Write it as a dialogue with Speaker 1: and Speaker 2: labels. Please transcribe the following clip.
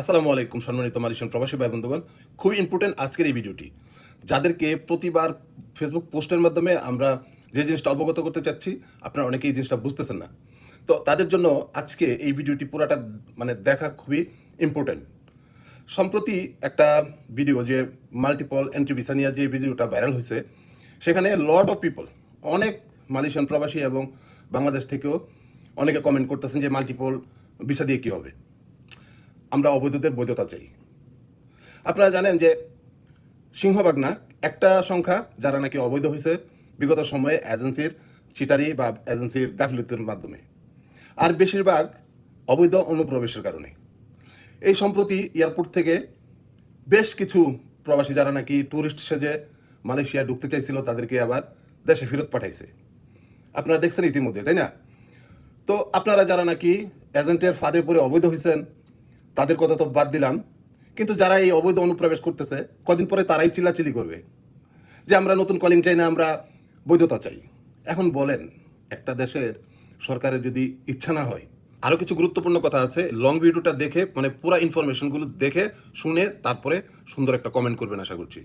Speaker 1: আসসালামু আলাইকুম সম্মানিত মালয়েশিয়ান প্রবাসী ভাই বন্ধুগণ। খুবই ইম্পর্টেন্ট আজকের এই ভিডিওটি। যাদেরকে প্রতিবার ফেসবুক পোস্টের মাধ্যমে আমরা যে জিনিসটা অবগত করতে চাচ্ছি, আপনারা অনেকেই এই জিনিসটা বুঝতেছেন না। তো তাদের জন্য আজকে এই ভিডিওটি পুরাটা মানে দেখা খুবই ইম্পর্টেন্ট সম্প্রতি একটা ভিডিও যে মাল্টিপল এন্ট্রি ভিসা নিয়ে যে ভিডিওটা ভাইরাল হয়েছে, সেখানে লট অফ পিপল অনেক মালয়েশিয়ান প্রবাসী এবং বাংলাদেশ থেকেও অনেকে কমেন্ট করতেছেন যে মাল্টিপল ভিসা দিয়ে কী হবে। আমরা অবৈধদের বৈধতা চাই। আপনারা জানেন যে সিংহভাগ না একটা সংখ্যা যারা নাকি অবৈধ হয়েছে বিগত সময়ে এজেন্সির চিটারি বা এজেন্সির গাফিলতির মাধ্যমে। আর বেশিরভাগ অবৈধ অনুপ্রবেশের কারণে। এই সম্প্রতি এয়ারপোর্ট থেকে বেশ কিছু প্রবাসী যারা নাকি ট্যুরিস্ট সেজে মালয়েশিয়া ঢুকতে চাইছিল, তাদেরকে আবার দেশে ফেরত পাঠাইছে। আপনারা দেখছেন ইতিমধ্যে, তাই না? তো আপনারা যারা নাকি এজেন্টের ফাঁদে পড়ে অবৈধ হয়েছেন তাদের কথা তো বাদ দিলাম। কিন্তু যারা এই অবৈধ অনুপ্রবেশ করতেছে, কদিন পরে তারাই চিল্লাচিলি করবে। যে আমরা নতুন কলিং চাই না, আমরা বৈধতা চাই। এখন বলেন, একটা দেশের সরকারের যদি ইচ্ছা না হয় আরও কিছু গুরুত্বপূর্ণ কথা আছে লং ভিডিওটা দেখে মানে পুরো ইনফরমেশনগুলো দেখে, শুনে তারপরে সুন্দর একটা কমেন্ট করবেন আশা করছি।